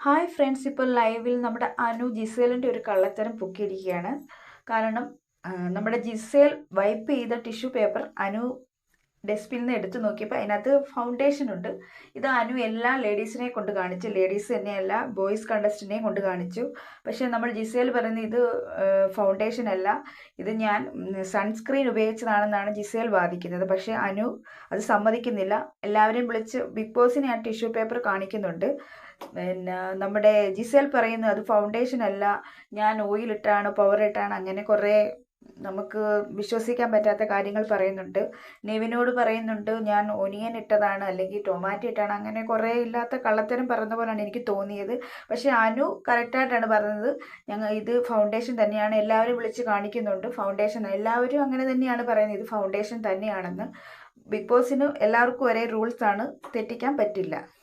Hi friends ഇപ്പോൾ ലൈവിൽ നമ്മുടെ അനു ജിസേലിന്റെ ഒരു കള്ളത്തരം പൊക്കിയിരിക്കുകയാണ്. കാരണം നമ്മുടെ ജിസേൽ വൈപ്പ് ചെയ്ത ടിഷ്യൂ പേപ്പർ അനു ഡസ്റ്റ്ബിനിൽ നിന്ന് എടുത്തു നോക്കിയപ്പോൾ അതിനകത്ത് ഫൗണ്ടേഷൻ ഉണ്ട്. ഇത് അനു എല്ലാ ലേഡീസിനെ കൊണ്ട് കാണിച്ചു. ലേഡീസ് തന്നെയല്ല ബോയ്സ് കണ്ടസ്റ്റിനെയും കൊണ്ട് കാണിച്ചു. പക്ഷേ നമ്മൾ ജിസേൽ പറയുന്നത് ഇത് ഫൗണ്ടേഷൻ അല്ല. ഇത് ഞാൻ സൺസ്ക്രീൻ ഉപയോഗിച്ചതാണെന്നാണ് ജിസേൽ വാദിക്കുന്നത്. പക്ഷേ അനു അത് സമ്മതിക്കുന്നില്ല. എല്ലാവരെയും വിളിച്ച് ബിഗ് ബോസിനെ ആ ടിഷ്യൂ പേപ്പർ കാണിക്കുന്നുണ്ട്. പിന്നെ നമ്മുടെ ജിസേൽ പറയുന്നു അത് ഫൗണ്ടേഷൻ അല്ല. ഞാൻ പവർ ഇട്ടാണ് അങ്ങനെ കുറേ നമുക്ക് വിശ്വസിക്കാൻ പറ്റാത്ത കാര്യങ്ങൾ പറയുന്നുണ്ട്. നെവിനോട് പറയുന്നുണ്ട് ഞാൻ ഒനിയൻ ഇട്ടതാണ് അല്ലെങ്കിൽ ടൊമാറ്റോ ഇട്ടാണ്. അങ്ങനെ കുറേ ഇല്ലാത്ത കള്ളത്തരം പറഞ്ഞ പോലെയാണ് എനിക്ക് തോന്നിയത്. പക്ഷേ അനു കറക്റ്റായിട്ടാണ് പറഞ്ഞത്. ഞങ്ങൾ ഇത് ഫൗണ്ടേഷൻ തന്നെയാണ് എല്ലാവരും വിളിച്ച് കാണിക്കുന്നുണ്ട്. ഫൗണ്ടേഷൻ എല്ലാവരും അങ്ങനെ തന്നെയാണ് പറയുന്നത്. ഇത് ഫൗണ്ടേഷൻ തന്നെയാണെന്ന്. ബിഗ് ബോസിന് എല്ലാവർക്കും ഒരേ റൂൾസാണ്. തെറ്റിക്കാൻ പറ്റില്ല.